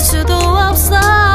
수도 없어